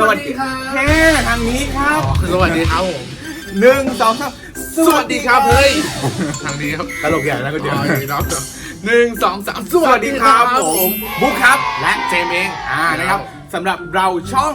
สวัสดีครับแค่ทางนี้ครับสวัสดีครับผมหนึ่งสองสามสวัสดีครับเฮ้ยทางนี้ครับตลกใหญ่แล้วก็เดี๋ยวอ๋ออย่างนี้เนาะหนึ่งสองสามสวัสดีครับผมบุ๊คครับและเจมส์เองอ่านะครับสำหรับเราช่อง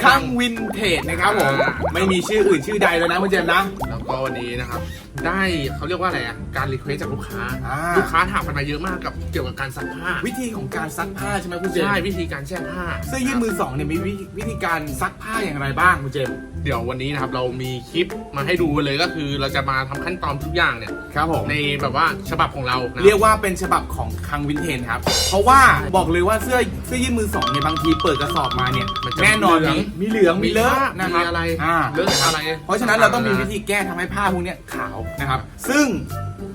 คลังวินเทจนะครับผมอ่าไม่มีชื่ออื่นชื่อใดแล้วนะคุณเจมส์นะแล้วก็วันนี้นะครับ ได้เขาเรียกว่าอะไรอะการรีเควสจากลูกค้า อ่า ลูกค้าถามกันมาเยอะมากกับเกี่ยวกับการซักผ้าวิธีของการซักผ้าใช่ไหมคุณเจมใช่ส์วิธีการแช่ผ้าเสื้อยืดมือสองเนี่ยมีวิวิธีการซักผ้าอย่างไรบ้างคุณเจมส์เดี๋ยววันนี้นะครับเรามีคลิปมาให้ดูเลยก็คือเราจะมาทำขั้นตอนทุกอย่างเนี่ย ครับผม ในแบบว่าฉบับของเรานะเรียกว่าเป็นฉบับของคังวินเทจครับ เพราะว่าบอกเลยว่าเสื้อเสื้อยืดมือสองเนี่ยบางทีเปิดกระสอบมาเนี่ยมันจะแน่นอนเหลืองมีมีเหลืองมีเลอะมีนะครับอะไรอ่าเลอะอะไรเพราะฉะนั้นเราต้องมีวิธีแก้ทำให้ผ้าพวกเนี้ยขาวนะครับ ซึ่ง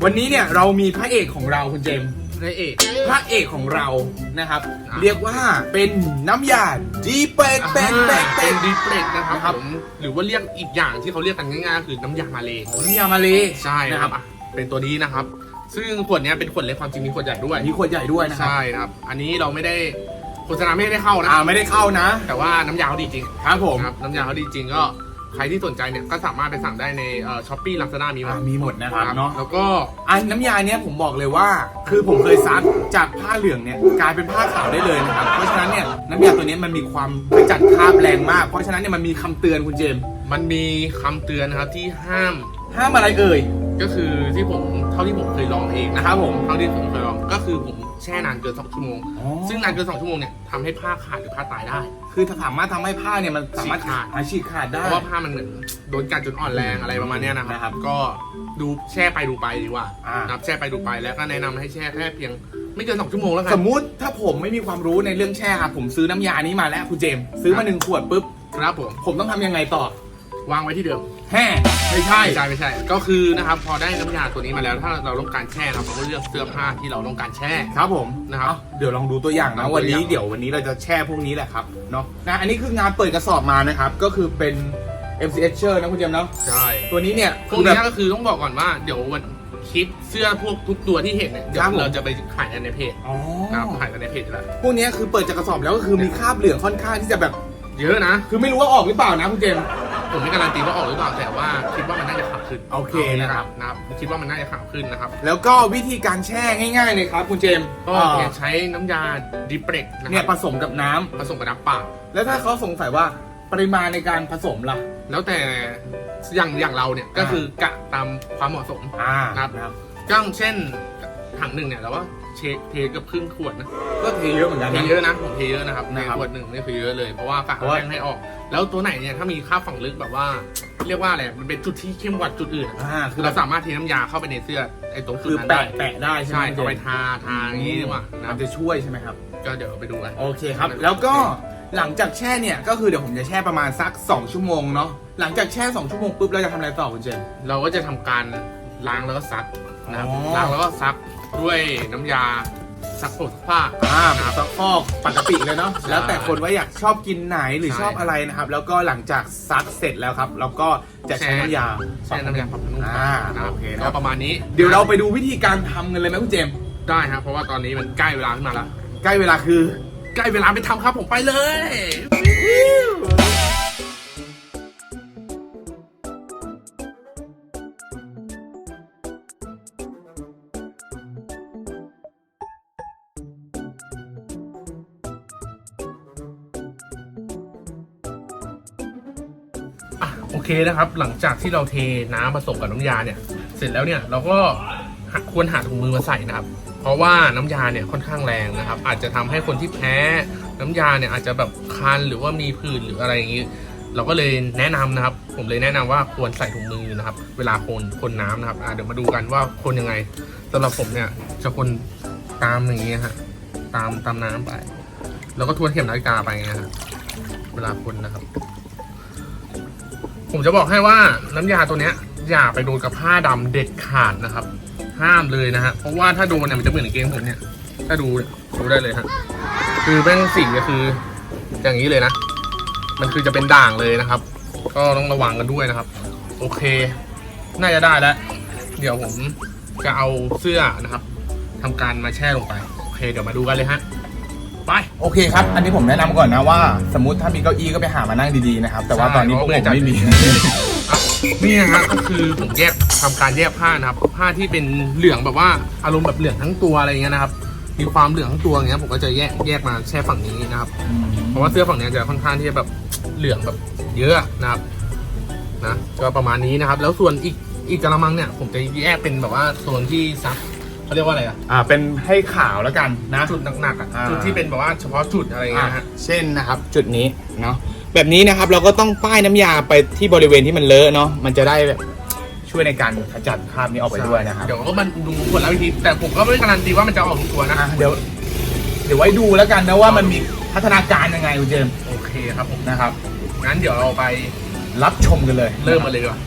วันนี้เนี่ยเรามีพระเอกของเราคุณเจมส์ในเอกพระเอกของเรานะครับอ่าเรียกว่าเป็นน้ำยาดีเป็กเป็กเป็กเป็เป็นก ดีเฟล็กนะครับครับ ผมหรือว่าเรียกอีกอย่างที่เขาเรียกกันง่ายๆก็คือน้ำยามาเลน้ำยามาเลยใช่นะนะคครัรับบอะเป็นตัวนี้นะครับ ซึ่งขวดเนี้ยเป็นขวดเล็กความจริงมีขวดใหญ่ด้วยมีขวดใหญ่ด้วยนะครับใช่นะครับ อันนี้เราไม่ได้โฆษณาไม่ได้เข้านะอ่าไม่ได้เข้านะแต่ว่าน้ำยาเขาดีจริงครับผม นะครับน้ำยาเขาดีจริงก็ ใครที่สนใจเนี่ยก็สามารถไปสั่งได้ในช้อปปี้ลาซาด้ามีหมอ่าดมีหมดนะครับเนาะแล้วก็อันน้ำยาเนี้ยผมบอกเลยว่า คือผมเคยซักจากผ้าเหลืองเนี่ยกลายเป็นผ้าขาวได้เลยนะครับเพราะฉะนั้นเนี่ยน้ำยาตัวเนี้ยมันมีความขจัดคราบแรงมาก เพราะฉะนั้นเนี่ยมันมีคำเตือนคุณเจมส์มันมีคำเตือนนะครับที่ห้ามห้ามอะไรเอ่ย ก็คือที่ผมเท่าที่ผมเคยลองเองนะครับผมเท่าที่ผมเคยลองก็คือผมแช่นานเกินสองชั่วโมง อ๋อ ซึ่งนานเกินสองชั่วโมงเนี่ยทำให้ผ้าขาดหรือผ้าตายได้ คือถ้าสามารถทำให้ผ้าเนี่ยมันสามารถฉีกขาดอาฉีกขาดเพได้ราะว่าผ้ามันโดนกัดจนอ่อนแรงอะไรประมาณเนี้ยนะคนะครัรับบก็ดูแช่ไปดูไปดีกว่าอ่านับแช่ไปดูไปแล้วก็แนะนำให้แช่แค่เพียงไม่เกินสองชั่วโมงแล้วกัสน มมุติถ้าผมไม่มีความรู้ในเรื่องแช่ครับผมซื้อน้ำยานี้มาแล้วคุณเจมส์ซื้อมาหนึ่งขวดปุ๊บ ครับผม ผมต้องทำยังไงต่อ วางไว้ที่เดิม แห่ไม่ใช่ ไม่ใช่ไม่ใช่ ก็คือนะครับพอได้น้ำยาตัวนี้มาแล้ว ถ้าเราต้องการแช่เราก็เลือกเสื้อผ้าที่เราต้องการแช่ ครับผมนะครับเอาเดี๋ยวลองดูตัวอย่างนะลองดูวันนี้ตัวอย่างเดี๋ยววันนี้เราจะแช่พวกนี้แหละครับเนาะนะอันนี้คืองานเปิดกระสอบมานะครับ ก็คือเป็น MCH เชอร์นะคุณเจมส์เนาะใช่ตัวนี้เนี่ยพวกคือแบนี้บก็คือต้องบอกก่อนว่าเดี๋ยววันคลิปเสื้อพวกทุกตัวที่เห็นเนี่ยเดี๋ยครับวผมเราจะไปขายกันในเพจอ๋อนะครับขายกันในเพจอยู่แล้วพวกนี้คือเปิดจากกระสอบแล้วก็คือมีคราบเหลืองค่อนข้างที่จะแบบเยอะนะ คือไม่รู้ว่าออกหรือเปล่านะคุณเจมส์ ผมไม่การันตีว่าออกหรือเปล่าแต่ว่าคิดว่ามันน่าจะขาวขึ้นโอเคนะครับ นะครับคิดว่ามันน่าจะขาวขึ้นนะครับแล้วก็วิธีการแช่ง่ายๆเลยครับคุณเจมส์ก็เอ่อเนี่ยใช้น้ำยาดิเปรกนะคเนี่ยผรับสมกับน้ำผสมกับน้ำเปล่า แล้วถ้าเขาสงสัยว่าปริมาณในการผสมล่ะ แล้วแต่อย่างอย่างเราเนี่ยก็คือกะตามความเหมาะสมอ่าครับนะครับ ก็เช่นถังหนึ่งเนี่ยเราว่า เชเทเกับครึ่งขวดนะก็เทเยอะเหมือนกันเทนะ เยอะนะผมเทเยอะนะครับนะครับในขวดหนึ่งนี่คือเยอะเลยเพราะว่ากะเพราะว่า แป้งให้ออก แล้วตัวไหนเนี่ยถ้ามีค่าฝังลึกแบบว่า เรียกว่าอะไรมันเป็นจุดที่เข้มกว่าจุดอื่นอะอ่าคืคืออเราเราสามารถเทน้ำยาเข้าไปในเสื้อไอ้ตรงจุดคือนั้นได้แปะแปะได้ใช่ไหมใช่คุณเอาไปเจมส์ทาทาอย่างนี้ดีกว่านะคมัรับนจะช่วยใช่ไหมครับ ก็เดี๋ยวไปดูกัน โอเคครับ แล้วก็หลังจากแช่เนี่ยก็คือเดี๋ยวผมจะแช่ประมาณสัก 2 ชั่วโมงเนาะหลังจากแช่ 2 ชั่วโมงปุ๊บเราจะทำอะไรต่อคุณเจมส์เราก็จะทำการล้างแล้วก็ซัก นะครับอ๋อ ล้างแล้วก็ซักด้วยน้ำยาซักผดผ้าอ่านะครับซักฟอกปกติเลยเนาะใช่แล้วแต่คนว่าอยากชอบกินไหนหรือใช่ชอบอะไรนะครับ แล้วก็หลังจากซักเสร็จแล้วครับเราก็จะใช้น้ำยาใช้น้ำยาปรับผ้านุ่มอ่านะครับโอเคนะครับก็ประมาณนี้เดี๋ยวเราไปดูวิธีการทำกันเลยไหมคุณเจมส์ได้ครับเพราะว่าตอนนี้มันใกล้เวลาขึ้นมาแล้วใกล้เวลาคือ ใกล้เวลาไปทำครับผมไปเลย เคนะครับ หลังจากที่เราเทน้ำผสมกับน้ำยาเนี่ย เสร็จแล้วเนี่ยเราก็ควรหาถุงมือมาใส่นะครับ เพราะว่าน้ำยาเนี่ยค่อนข้างแรงนะครับ อาจจะทำให้คนที่แพ้น้ำยาเนี่ยอาจจะแบบคันหรือว่ามีผื่นหรืออะไรอย่างนี้ เราก็เลยแนะนำนะครับ ผมเลยแนะนำว่าควรใส่ถุงมือนะครับ เวลาคนคนน้ำนะครับเดี๋ยวมาดูกันว่าคนยังไงสำหรับผมเนี่ยจะคนตามอย่างนี้ฮะตามตามน้ำไป แล้วก็ทวนเข็มนาฬิกาไปไงฮะเวลาคนนะครับ ผมจะบอกให้ว่าน้ำยาตัวเนี้ยอย่าไปโดนกับผ้าดำเด็ดขาดนะครับ ห้ามเลยนะฮะเพราะว่าถ้าโดนเนี่ยมันจะเหมือนกางเกงผมเนี่ยถ้าดูดูได้เลยฮะคือแม่งสีก็คือ อย่างนี้เลยนะ มันคือจะเป็นด่างเลยนะครับ ก็ต้องระวังกันด้วยนะครับ โอเค น่าจะได้แล้ว เดี๋ยวผมจะเอาเสื้อนะครับทำการมาแช่ลงไปโอเค เดี๋ยวมาดูกันเลยฮะ ไป โอเคครับ อันนี้ผมแนะนำก่อนนะว่า สมมติถ้ามีเก้าอี้ก็ไปหามานั่งดีๆนะครับ แต่ว่าตอนนี้พวกผมไม่มี นี่นะฮะก็คือผมแยกทำการแยกผ้านะครับ ผ้าที่เป็นเหลืองแบบว่าอารมณ์แบบเหลืองทั้งตัวอะไรเงี้ยนะครับ มีความเหลืองทั้งตัวอย่างเงี้ยผมก็จะแยกแยกมาแช่ฝั่งนี้นะครับ เพราะว่าเสื้อฝั่งเนี้ยจะค่อนข้างที่จะแบบเหลืองแบบเยอะนะครับนะก็ประมาณนี้นะครับ แล้วส่วนอีกอีกกระมังเนี่ย ผมจะแยกเป็นแบบว่าโซนที่ซัก เขาเรียกว่าอะไรอะอ่าเป็นให้ข่าวแล้วกันนะ จุดหนักๆอะอ่า จุดที่เป็นแบบว่าเฉพาะจุดอะไรเงี้ยฮะเช่นนะครับจุดนี้เนาะแบบนี้นะครับเราก็ต้องป้ายน้ำยาไปที่บริเวณที่มันเลอะเนาะมันจะได้แบบช่วยในการขจัดคราบนี้ออกไปด้วยนะครับ เดี๋ยวก็มันดูผลลัพธ์วิธีแต่ผมก็ไม่การันตีว่ามันจะออกทุกตัวนะอะเดี๋ยว เดี๋ยวไว้ดูแล้วกันนะว่ามันมีพัฒนาการยังไงคุณเจมส์โอเคครับผมนะครับ งั้นเดี๋ยวเราไปรับชมกันเลยเริ่มมาเลยดีกว่า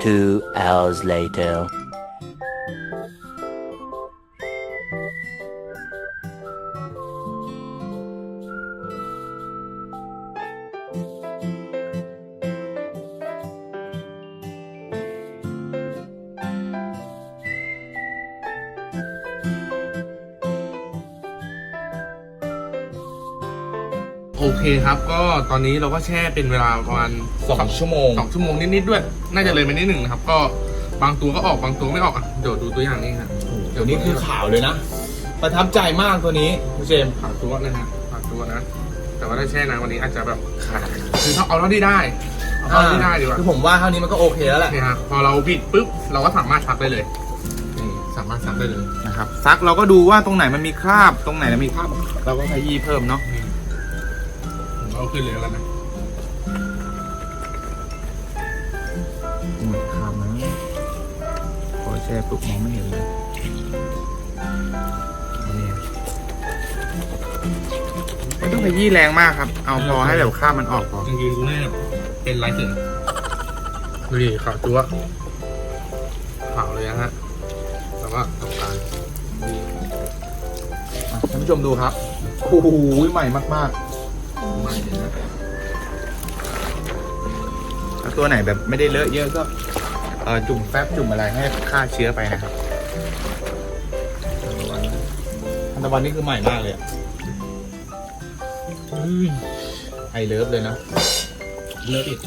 Two hours later. โอเคครับ ก็ตอนนี้เราก็แช่เป็นเวลาประมาณสองชั่วโมงสองชั่วโมงนิดๆด้วย น่าจะเลยไปนิดหนึ่งนะครับ ก็บางตัวก็ออกบางตัวไม่ออกอะเดี๋ยวดูตัวอย่างนี้ครับเดี๋ยวนี้คือข่าวเลยนะ ประทับใจมากตัวนี้คุณเจมส์ขาดตัวนะฮะขาดตัวนะ แต่ว่าถ้าแช่นานวันนี้อาจจะแบบขาดคือถ้าเอาเท่าที่ได้เอาเท่าที่ได้ดีกว่าคือผมว่าเท่านี้มันก็โอเคแล้วแหละนี่ฮะพอเราบิดปุ๊บเราก็สามารถซักได้เลยนี่สามารถซักได้เลยนะครับซักเราก็ดูว่าตรงไหนมันมีคราบตรงไหนมันมีคราบ เราก็ขยี้เพิ่มเนาะนี่ผม เอาขึ้นเลยแล้วนะอืมคราบนะพอแช่ปุ๊บมองไม่เห็นเลยนี่ไม่ต้องขยี้แรงมากครับ เอาพอให้แบบคราบมันออกพอ จริงๆตรงนี้เป็นลายเสือดูดิขาวจั๊วขาวเลยนะฮะแล้วก็ทำการอะท่านผู้ชมดูครับ โอ้โหใหม่มากใหม่เลยนะๆ ถ้าตัวไหนแบบไม่ได้เลอะเยอะก็เออจุ่มแฟบจุ่มอะไรให้ฆ่าเชื้อไปนะครับทันตะวันนี่คือใหม่มากเลยอะไอเลิฟเลยนะ เลิฟอีก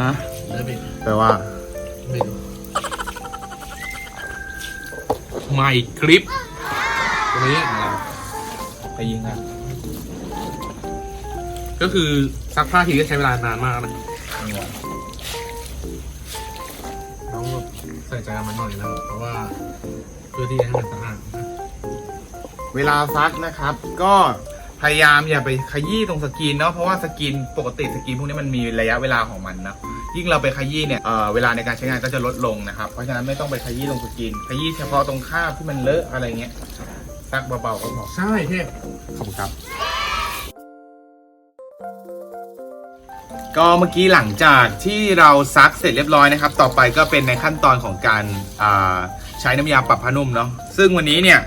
ฮะเลิฟอีกแปลว่าไม่รู้ใหม่คลิป ตัวนี้ไปยิงอะ ก็คือซักผ้าทีก็ใช้เวลานานมากนะต้องใส่ใจกับมันหน่อยนะครับเพราะว่าเพื่อที่จะให้มันสะอาดนะเวลาซักนะครับ ก็พยายามอย่าไปขยี้ตรงสกรีนเนาะเพราะว่าสกรีนปกติสกรีนพวกนี้มันมีระยะเวลาของมันนะยิ่งเราไปขยี้เนี่ยเอ่อเวลาในการใช้งานก็จะลดลงนะครับ เพราะฉะนั้นไม่ต้องไปขยี้ตรงสกรีนขยี้เฉพาะตรงคราบที่มันเลอะอะไรเงี้ยซักเบาๆก็พอใช่เทพขอบคุณครับ ก็เมื่อกี้หลังจากที่เราซักเสร็จเรียบร้อยนะครับ ต่อไปก็เป็นในขั้นตอนของการใช้น้ำยาปรับผ้านุ่มเนาะซึ่งวันนี้เนี่ย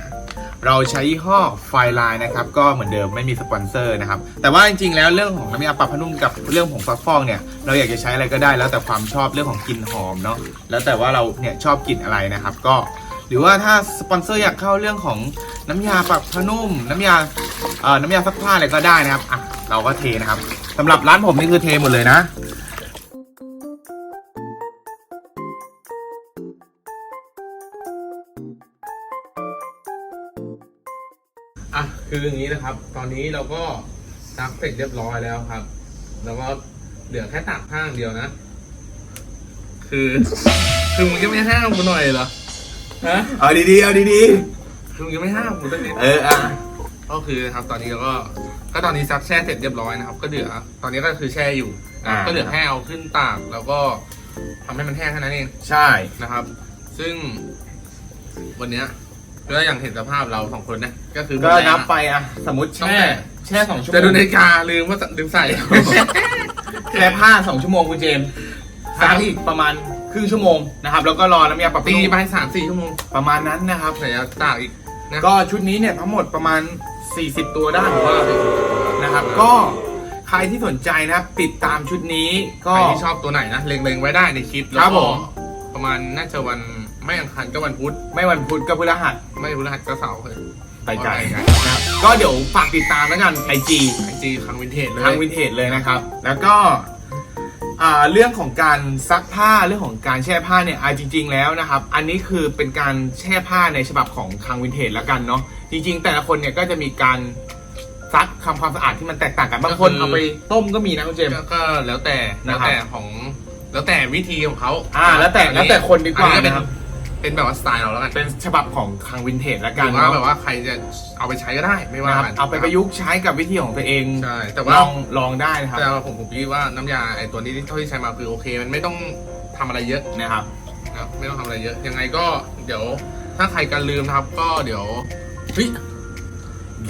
เราใช้ยี่ห้อไฟไลน์นะครับก็เหมือนเดิมไม่มีสปอนเซอร์นะครับแต่ว่าจริงๆแล้วเรื่องของน้ำยาปรับผ้านุ่มกับเรื่องของฟักฟอกเนี่ยเราอยากจะใช้อะไรก็ได้แล้วแต่ความชอบเรื่องของกลิ่นหอมเนาะแล้วแต่ว่าเราเนี่ยชอบกลิ่นอะไรนะครับ ก็หรือว่าถ้าสปอนเซอร์อยากเข้าเรื่องของน้ำยาปรับผ้านุ่ม น้ำยาเอ่อน้ำยาซักผ้าอะไรก็ได้นะครับอะ เราก็เทนะครับสำหรับร้านผมนี่คือเทหมดเลยนะอะคืออย่างนี้นะครับ ตอนนี้เราก็ซักเสร็จเรียบร้อยแล้วครับ แล้วก็เหลือแค่ตากผ้าอย่างเดียวนะ คือ คือมึงจะไม่ห้ามกูหน่อยเหรอฮะเอาดีๆเอาดีคือมึงจะไม่ห้ามกูสักนิดๆเอออะก็คือนะครับตอนนี้เราก็ ก็ตอนนี้ซักแช่เสร็จเรียบร้อยนะครับ ก็เหลือ ตอนนี้ก็คือแช่อยู่อ่า ก็เหลือแค่เอาขึ้นตากแล้วก็ทำให้มันแห้งแค่นั้นเองใช่ นะครับ ซึ่ง วันเนี้ยก็อย่างเห็นสภาพเราสองคนนะก็คือก็หมดแรงนับอะไปอะสมมติตั้งแช่แต่แช่สองชั่วโมจะงดูนาฬิกาลืมว่าลืมใส่ แช่ผ้าสองชั่วโมงคุณเจมส์ครัซับกอีกประมาณครึ่งชั่วโมงนะครับ แล้วก็รอน้ำยาปรับผ้าตีนุ่มไปสามสี่ชั่วโมงประมาณนั้นนะครับเสร็จแล้วตากอีกนะก็ชุดนี้เนี่ยทั้งหมดประมาณ 40 ตัวได้หรือว่า นะครับ ก็ใครที่สนใจนะครับติดตามชุดนี้ก็ ใครที่ชอบตัวไหนนะเล็งๆไว้ได้ในคลิปคแล้รัวบก็ผมประมาณน่าจะวันไม่อังคารก็วันพุธไม่วันพุธก็พฤหัสไม่พฤหัสก็เสาร์เลยไปไกลไปไกลนะครับก็เดี๋ยวฝากติดตามแล้วกันไอจี ไอจีครั้งวินเทจเลย ทางวินเทจเลยนะครับ แล้วก็อ่าเรื่องของการซักผ้าเรื่องของการแช่ผ้าเนี่ยอ่าจริง ๆ แล้วนะครับ อันนี้คือเป็นการแช่ผ้าในฉบับของคางวินเทจแล้วกันเนาะจริง ๆ แต่ละคนเนี่ยก็จะมีการ ซักทำความสะอาดที่มันแตกต่างกันบางคนเอาไปต้มก็มีนะคุณเจมส์ ก็ก็แล้วแต่นะแล้วครับ แต่ของ แล้วแต่วิธีของเขาอ่า แล้วแต่แล้วแต่คนดีกว่าอันนี้นะครับเป็นเป็นแบบว่าสไตล์เราแล้วกันเป็นฉบับของคางวินเทจแล้วหกันรือว่าเนาะแบบว่าใครจะเอาไปใช้ก็ได้ไม่ว่านะครับกันเอาไปประยุกต์ใช้กับวิธีของตัวเองใช่แต่ลว่าองลองได้นะครับแต่ว่าผมผมคิดว่าน้ำยาไอตัวนี้ที่เท่าที่ใช้มาคือโอเค มันไม่ต้องทำอะไรเยอะนะครับ นะครับไม่ต้องทำอะไรเยอะ ยังไงก็เดี๋ยวถ้าใครกันลืมนะครับ ก็เดี๋ยวเฮ้ย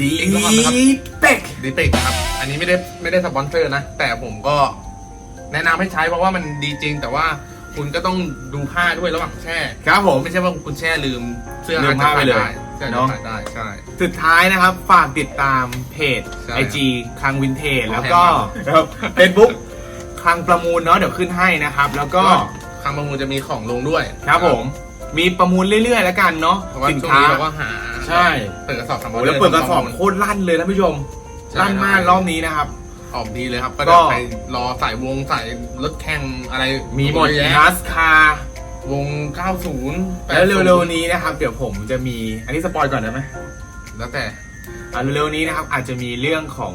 ดีอีกรอบนะครับ เป็กดิเปกนะครับ อันนี้ไม่ได้ไม่ได้สปอนเซอร์นะ แต่ผมก็แนะนำให้ใช้เพราะว่ามันดีจริง แต่ว่าคุณก็ต้องดูผ้าด้วยระหว่างแช่ ครับผม ไม่ใช่ว่าคุณแช่ลืมเสื้อลือามจจะผ้าไปขาดเลยได้เสื้ออาจเนอะ จะขาดได้ใช่ สุดท้ายนะครับ ฝากติดตามเพจใช่ IG คลังวินเทจขอแล้วก็แถมเฟซบุ๊กคลังประมูลเนาะเดี๋ยวขึ้นให้นะครับ แล้วก็ ก็คำประมูลจะมีของลงด้วยครับผม มีประมูลเรื่อยๆแล้วกันเนาะเพราะว่าสินช่วงค้า นี้เราก็หาใช่ เปิดกระสอบทำอโอ้อโหเดอแล้วร์เปิดกระสอบทำปมูลโคตรลั่นเลยท่านผู้ชมใช่ลั่นมากรอบนี้นะครับ ออกดีเลยครับ ก็ก็เดี๋ยวใครรอใส่วงใส่รถแข่งอะไรมีหมดเยอะนัแยะสคา วง 90 แล้วเร็วๆนี้นะครับ เดี๋ยวผมจะมีอันนี้สปอยก่อนได้ไหมแล้วแต่ อ่าเร็วๆนี้นะครับอาจจะมีเรื่องของ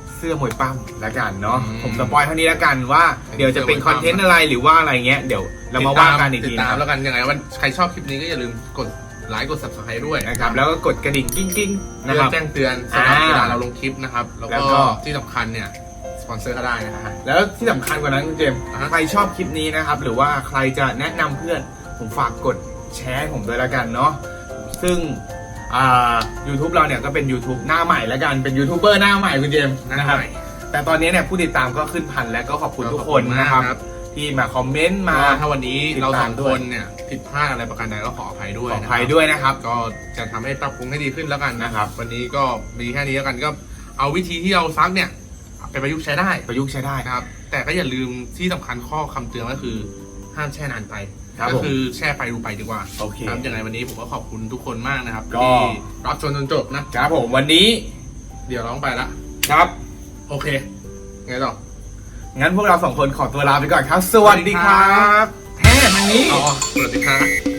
เสื้อมวยปั้มแล้วกันเนาะอืมผมสปอยเท่านี้แล้วกันว่าเดี๋ยวจะเป็นคอนเทนต์อะไรหรือว่าอะไรเงี้ยเดี๋ยวเรามาว่ากันอีกติทีดตานะคมรับแล้วกันยังไงวันใครชอบคลิปนี้ก็อย่าลืมกดไลค์กด subscribe ด้วยนะครับ แล้วก็กดกระดิ่งกิ้งกิ้งๆนะเพื่คอรับแจ้งเตือนสำหรับอ่าเวลาเราลงคลิปนะครับ แล้วแล้วก็ ก็ที่สำคัญเนี่ย สปอนเซอร์ก็ได้นะฮะแล้วที่สำคัญกว่านั้นคุณเจมส์อ่าฮะ ใครชอบคลิปนี้นะครับ หรือว่าใครจะแนะนำเพื่อน ผมฝากกดแชร์ให้ผมด้วยแล้วกันเนาะซึ่ง อ่า YouTube เราเนี่ยก็เป็น YouTube หน้าใหม่แล้วกันเป็นยูทูบเบอร์หน้าใหม่คุณเจมส์นะครับแต่ตอนนี้เนี่ยผู้ติดตามก็ขึ้นพันแล้วก็ขอบคุณทุกคนนะครับ ที่มาคอมเมนต์มา มาถ้าวันนี้ติดเราตามสองด้ควย นเนี่ยผิดพลาดอะไรประการใดก็ขออภัยด้วยขอนะอภัยด้วยนะครับก็จะทำให้ปรับปรุงให้ดีขึ้นแล้วกันนะนะครับ วันนี้ก็มีแค่นี้แล้วกันก็เอาวิธีที่เราซักเนี่ยไปประยุกต์ใช้ได้ประยุกต์ใช้ได้ นะครับ แต่ก็อย่าลืมที่สำคัญข้อคำเตือนก็คือห้ามแช่นานไป ครับก็ผมคือแช่ไปดูไปดีกว่าโอเคครับยังไงวันนี้ผมก็ขอบคุณทุกคนมากนะครับก็ ที่รับชมจนจบนะ ครับผมวันนี้เดี๋ยวร้องไปละครับ โอเคไงต่อ งั้นพวกเราสองคนขอตัวลาไปก่อนครับ สวัสดีครับแฮ่ทางนี้ อ๋อสวัสดีครับ